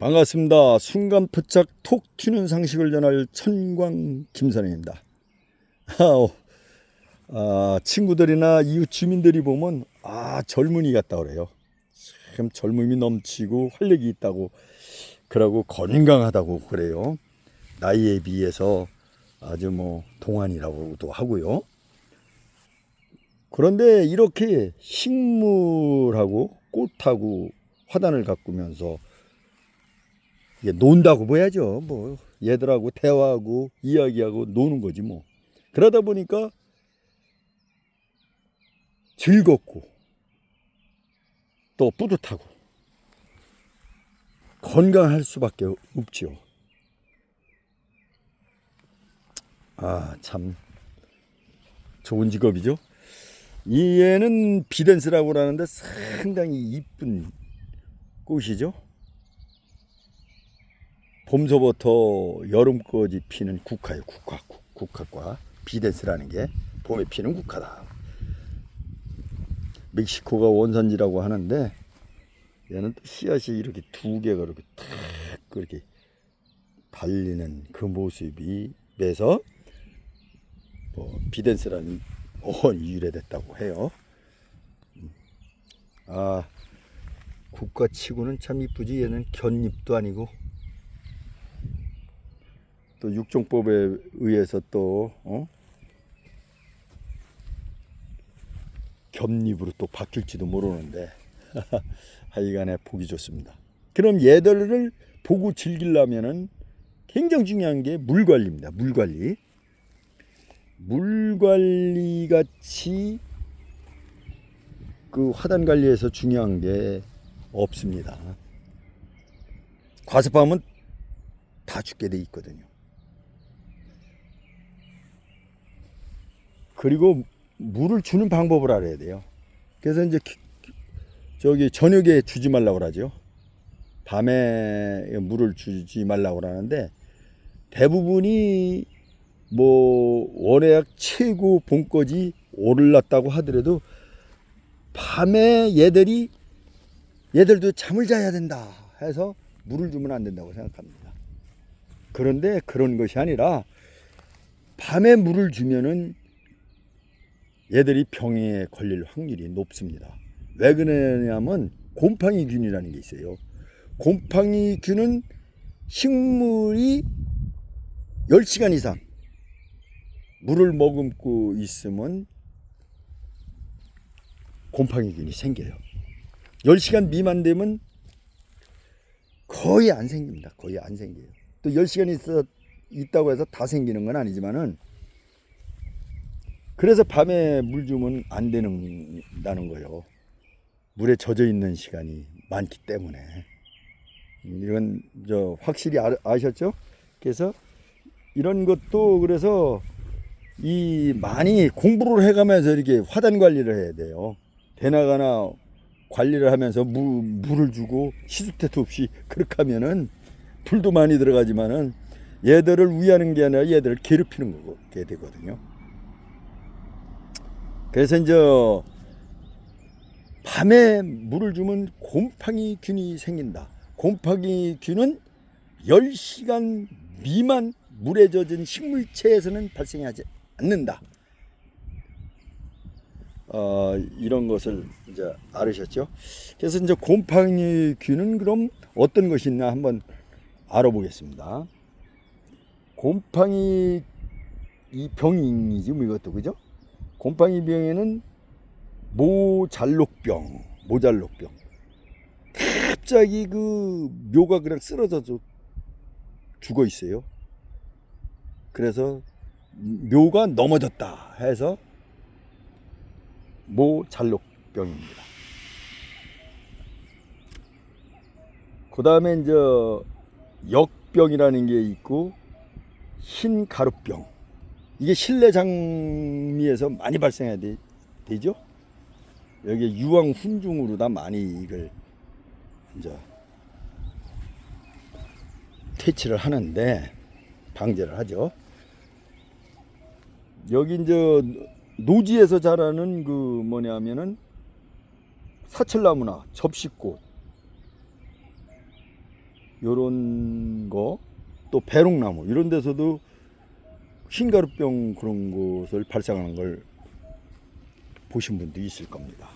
반갑습니다. 순간 포착 톡 튀는 상식을 전할 천광 김선영입니다. 아, 어, 아, 친구들이나 이웃 주민들이 보면 아 젊은이 같다 그래요. 참 젊음이 넘치고 활력이 있다고 그러고 건강하다고 그래요. 나이에 비해서 아주 뭐 동안이라고도 하고요. 그런데 이렇게 식물하고 꽃하고 화단을 가꾸면서 이게 논다고 봐야죠. 뭐 얘들하고 대화하고 이야기하고 노는 거지 뭐. 그러다 보니까 즐겁고 또 뿌듯하고 건강할 수밖에 없지요. 아, 참 좋은 직업이죠. 이 얘는 비덴스라고 하는데 상당히 이쁜 꽃이죠. 봄서부터 여름까지 피는 국화예요. 국화, 국- 국화과 비덴스라는 게 봄에 피는 국화다. 멕시코가 원산지라고 하는데 얘는 또 씨앗이 이렇게 두 개가 이렇게 탁 그렇게 달리는 그 모습이 매서 뭐 비덴스라는 어원이 유래됐다고 해요. 음. 아 국화치고는 참 이쁘지 얘는 견잎도 아니고 또 육종법에 의해서 또 어? 겹잎으로 또 바뀔지도 모르는데 하여간에 보기 좋습니다. 그럼 얘들을 보고 즐기려면은 굉장히 중요한 게 물 관리입니다. 물 관리. 물 관리 같이 그 화단 관리에서 중요한 게 없습니다. 과습하면 다 죽게 돼 있거든요. 그리고 물을 주는 방법을 알아야 돼요. 그래서 이제 기- 저기 저녁에 주지 말라고 그러죠. 밤에 물을 주지 말라고 그러는데 대부분이 뭐 월해약 최고 봄까지 오를났다고 하더라도 밤에 얘들이 얘들도 잠을 자야 된다 해서 물을 주면 안 된다고 생각합니다. 그런데 그런 것이 아니라 밤에 물을 주면은 얘들이 병에 걸릴 확률이 높습니다. 왜 그러냐면 곰팡이균이라는 게 있어요. 곰팡이균은 식물이 10시간 이상 물을 머금고 있으면 곰팡이균이 생겨요. 10시간 미만 되면 거의 안 생깁니다. 거의 안 생겨요. 또 10시간 있어 있다고 해서 다 생기는 건 아니지만은 그래서 밤에 물 주면 안 되는다는 거예요. 물에 젖어 있는 시간이 많기 때문에 이건 저 확실히 아, 아셨죠? 그래서 이런 것도 그래서 이 많이 공부를 해가면서 이렇게 화단 관리를 해야 돼요. 대나가나 관리를 하면서 물, 물을 주고 시수태도 없이 그렇게 하면은 불도 많이 들어가지만은 얘들을 위하는 게 아니라 얘들을 괴롭히는 거게 되거든요. 그래서 이제 밤에 물을 주면 곰팡이 균이 생긴다. 곰팡이 균은 10시간 미만 물에 젖은 식물체에서는 발생하지 않는다. 어, 이런 것을 이제 알으셨죠? 그래서 이제 곰팡이 균은 그럼 어떤 것이 있나 한번 알아보겠습니다. 곰팡이 이 병이지 뭐 이것도 그죠? 곰팡이 병에는 모잘록병, 모잘록병. 갑자기 그 묘가 그냥 쓰러져서 죽어 있어요. 그래서 묘가 넘어졌다 해서 모잘록병입니다. 그 다음에 이제 역병이라는 게 있고 흰 가루병. 이게 실내 장미에서 많이 발생해야 되, 되죠? 여기 유황 훈중으로 다 많이 이걸 이제 퇴치를 하는데 방제를 하죠. 여기 이제 노지에서 자라는 그 뭐냐면은 사철나무나 접시꽃 요런 거 또 배롱나무 이런 데서도 흰가루병 그런 것을 발생하는 걸 보신 분도 있을 겁니다.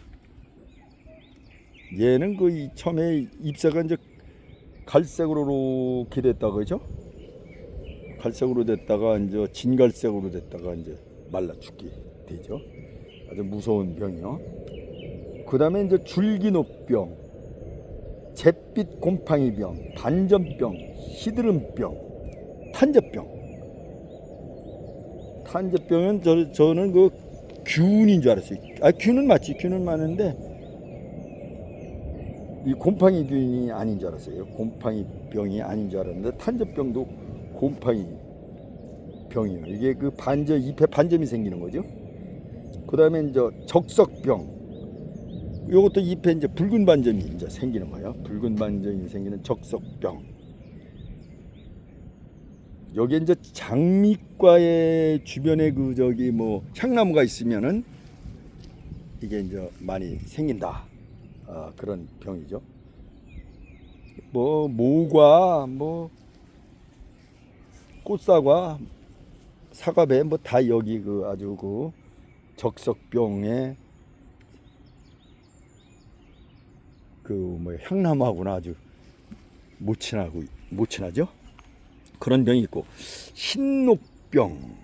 얘는 그 이- 처음에 잎새가 이제 갈색으로 이렇게 됐다 그죠? 갈색으로 됐다가 이제 진갈색으로 됐다가 이제 말라 죽게 되죠. 아주 무서운 병이요. 그 다음에 이제 줄기노병, 잿빛 곰팡이병, 반전병, 시드름병, 탄저병. 탄저병은 저, 저는 그 균인 줄 알았어요. 아, 균은 맞지. 균은 맞는데 이 곰팡이 균이 아닌 줄 알았어요. 곰팡이 병이 아닌 줄 알았는데 탄저병도 곰팡이 병이에요. 이게 그 반점 잎에 반점이 생기는 거죠. 그다음에 이제 적석병. 요것도 잎에 이제 붉은 반점이 이제 생기는 거예요. 붉은 반점이 생기는 적석병. 여기 이제 장미과의 주변에 그 저기 뭐 향나무가 있으면은 이게 이제 많이 생긴다. 아, 그런 병이죠. 뭐 모과 뭐 꽃사과 사과배 뭐 다 여기 그 아주 그 적석병에 그 뭐 향나무하고는 아주 못 친하고 못 친하죠. 그런 병이 있고 흰녹병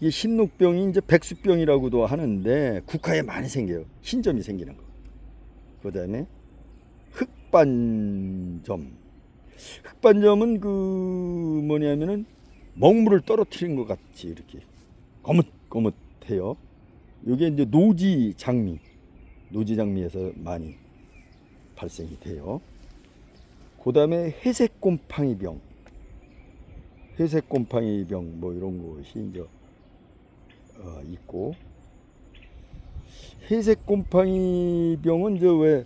이 흰녹병이 이제 백수병이라고도 하는데 국화에 많이 생겨요. 흰점이 생기는 거. 그다음에 흑반점. 흑반점은 그 뭐냐면은 먹물을 떨어뜨린 것 같이 이렇게 거뭇거뭇해요. 이게 이제 노지 장미, 노지 장미에서 많이 발생이 돼요. 그 다음에 회색 곰팡이병, 회색 곰팡이 병 뭐 이런 것이 이제 어, 있고. 회색 곰팡이 병은 이제 왜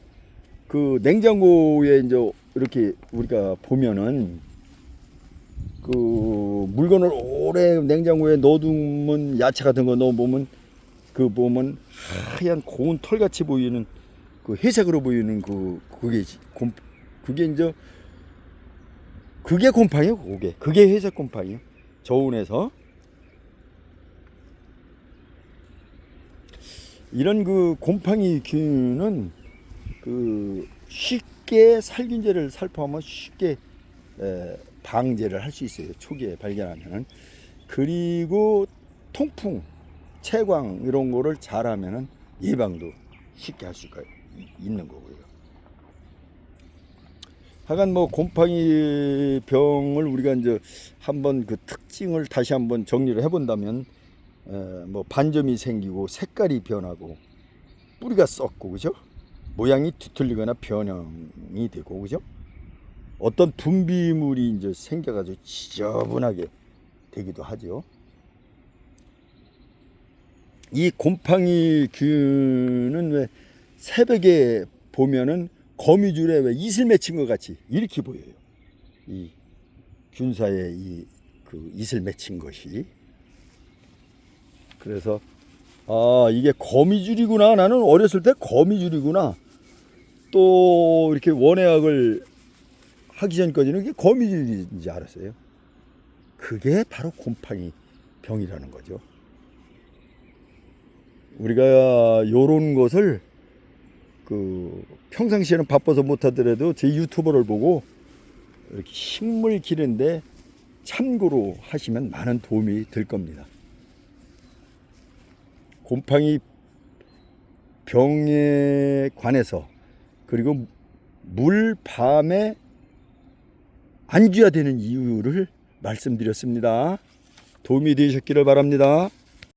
그 냉장고에 이제 이렇게 우리가 보면은 그 물건을 오래 냉장고에 넣어두면 야채 같은 거 넣어보면 그 보면 하얀 고운 털 같이 보이는 그 회색으로 보이는 그 그게 곰 그게 이제 그게 곰팡이요? 그게. 그게 회색 곰팡이요? 저온에서? 이런 그 곰팡이 균은 그 쉽게 살균제를 살포하면 쉽게 에, 방제를 할 수 있어요. 초기에 발견하면은. 그리고 통풍, 채광 이런 거를 잘하면은 예방도 쉽게 할 수가 이- 있는 거고요. 하여간 뭐 곰팡이 병을 우리가 이제 한번 그 특징을 다시 한번 정리를 해본다면 에, 뭐 반점이 생기고 색깔이 변하고 뿌리가 썩고 그죠? 모양이 뒤틀리거나 변형이 되고 그죠? 어떤 분비물이 이제 생겨가지고 지저분하게 되기도 하죠. 이 곰팡이 균은 왜 새벽에 보면은 거미줄에 왜 이슬 맺힌 것 같이 이렇게 보여요. 이 균사의 이 그 이슬 맺힌 것이 그래서 아 이게 거미줄이구나 나는 어렸을 때 거미줄이구나 또 이렇게 원예학을 하기 전까지는 이게 거미줄인지 알았어요. 그게 바로 곰팡이 병이라는 거죠. 우리가 요런 것을 그 평상시에는 바빠서 못하더라도 제 유튜버를 보고 이렇게 식물 기르는데 참고로 하시면 많은 도움이 될 겁니다. 곰팡이 병에 관해서 그리고 물 밤에 안 줘야 되는 이유를 말씀드렸습니다. 도움이 되셨기를 바랍니다.